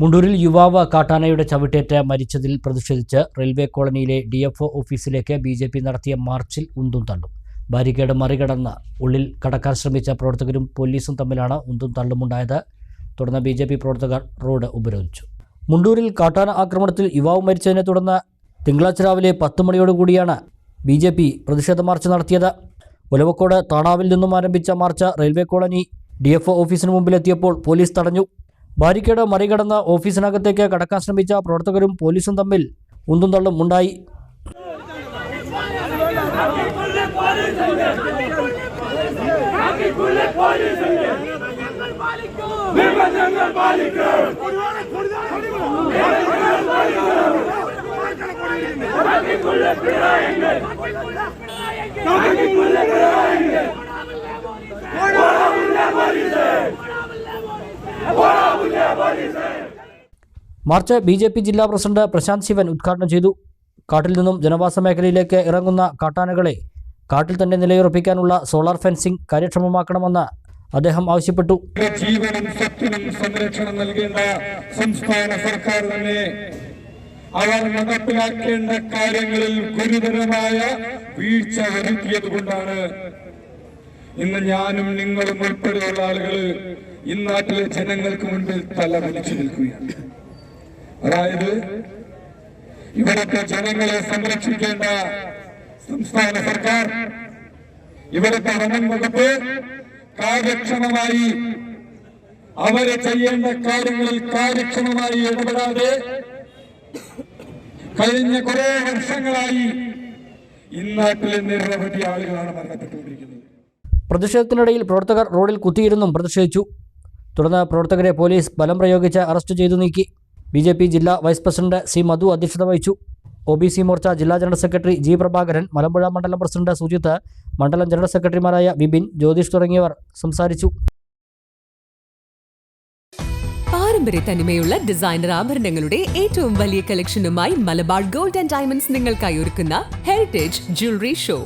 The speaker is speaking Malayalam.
മുണ്ടൂരിൽ യുവാവ് കാട്ടാനയുടെ ചവിട്ടേറ്റ് മരിച്ചതിൽ പ്രതിഷേധിച്ച് റെയിൽവേ കോളനിയിലെ ഡി എഫ് ഒ ഓഫീസിലേക്ക് ബി ജെ പി നടത്തിയ മാർച്ചിൽ ഉന്തും തള്ളും. ബാരിക്കേഡ് മറികടന്ന് ഉള്ളിൽ കടക്കാൻ ശ്രമിച്ച പ്രവർത്തകരും പോലീസും തമ്മിലാണ് ഉന്തും തള്ളുമുണ്ടായത്. തുടർന്ന് ബി ജെ പി പ്രവർത്തകർ റോഡ് ഉപരോധിച്ചു. മുണ്ടൂരിൽ കാട്ടാന ആക്രമണത്തിൽ യുവാവ് മരിച്ചതിനെ തുടർന്ന് തിങ്കളാഴ്ച രാവിലെ പത്ത് മണിയോടുകൂടിയാണ് ബി ജെ പി പ്രതിഷേധ മാർച്ച് നടത്തിയത്. ഒലവക്കോട് താണാവിൽ നിന്നും ആരംഭിച്ച march railway colony D F ഓഫീസിന് മുമ്പിലെത്തിയപ്പോൾ പോലീസ് തടഞ്ഞു. ബാരിക്കേഡ് മറികടന്ന് ഓഫീസിനകത്തേക്ക് കടക്കാൻ ശ്രമിച്ച പ്രവർത്തകരും പോലീസും തമ്മിൽ ഉന്തും തള്ളും ഉണ്ടായി മാർച്ച് ബി ജെ പി ജില്ലാ പ്രസിഡന്റ് പ്രശാന്ത് ശിവൻ ഉദ്ഘാടനം ചെയ്തു. കാട്ടിൽ നിന്നും ജനവാസ മേഖലയിലേക്ക് ഇറങ്ങുന്ന കാട്ടാനകളെ കാട്ടിൽ തന്നെ നിലയുറപ്പിക്കാനുള്ള സോളാർ ഫെൻസിംഗ് കാര്യക്ഷമമാക്കണമെന്ന് അദ്ദേഹം ആവശ്യപ്പെട്ടു. ജീവനും സ്വത്തിനും സംരക്ഷണം നൽകേണ്ട സംസ്ഥാന സർക്കാർ തന്നെ അവർ നടപ്പിലാക്കേണ്ട കാര്യങ്ങളിൽ ഗുരുതരമായ വീഴ്ച വരുത്തിയത് കൊണ്ടാണ് ഇന്ന് ഞാനും നിങ്ങളും ഉൾപ്പെടെയുള്ള ആളുകൾ ഇന്നാട്ടിലെ ജനങ്ങൾക്ക് മുൻപിൽ തല വലിച്ചു നിൽക്കുകയാണ്. അതായത് ഇവിടുത്തെ ജനങ്ങളെ സംരക്ഷിക്കേണ്ട സംസ്ഥാന സർക്കാർ ഇവിടുത്തെ വനം വകുപ്പ് കാര്യക്ഷമമായി അവരെ ചെയ്യേണ്ട കാര്യങ്ങളിൽ കാര്യക്ഷമമായി ഇടപെടാതെ കഴിഞ്ഞ കുറെ വർഷങ്ങളായി ഇന്നാട്ടിലെ നിരവധി ആളുകളാണ് മരണപ്പെട്ടുകൊണ്ടിരിക്കുന്നത്. പ്രതിഷേധത്തിനിടയിൽ പ്രവർത്തകർ റോഡിൽ കുത്തിയിരുന്നും പ്രതിഷേധിച്ചു. തുടർന്ന് പ്രവർത്തകരെ പോലീസ് ബലം പ്രയോഗിച്ച് അറസ്റ്റ് ചെയ്തു നീക്കി. ബി ജെ പി ജില്ലാ വൈസ് പ്രസിഡന്റ് സി മധു അധ്യക്ഷത വഹിച്ചു. ഒ ബി സി മോർച്ച ജില്ലാ general secretary G Prabhakaran Malampuzha മണ്ഡലം പ്രസിഡന്റ് സുജിത്ത് മണ്ഡലം ജനറൽ സെക്രട്ടറിമാരായ വിപിൻ ജ്യോതിഷ് തുടങ്ങിയവർ സംസാരിച്ചു. പാരമ്പര്യ തനിമയുള്ള ഡിസൈനർ ആഭരണങ്ങളുടെ ഏറ്റവും വലിയ കളക്ഷനുമായി മലബാർ ഗോൾഡ് ആൻഡ് ഡയമണ്ട്സ് നിങ്ങൾക്കായി ഒരുക്കുന്ന ഹെറിറ്റേജ് ജ്വല്ലറി ഷോ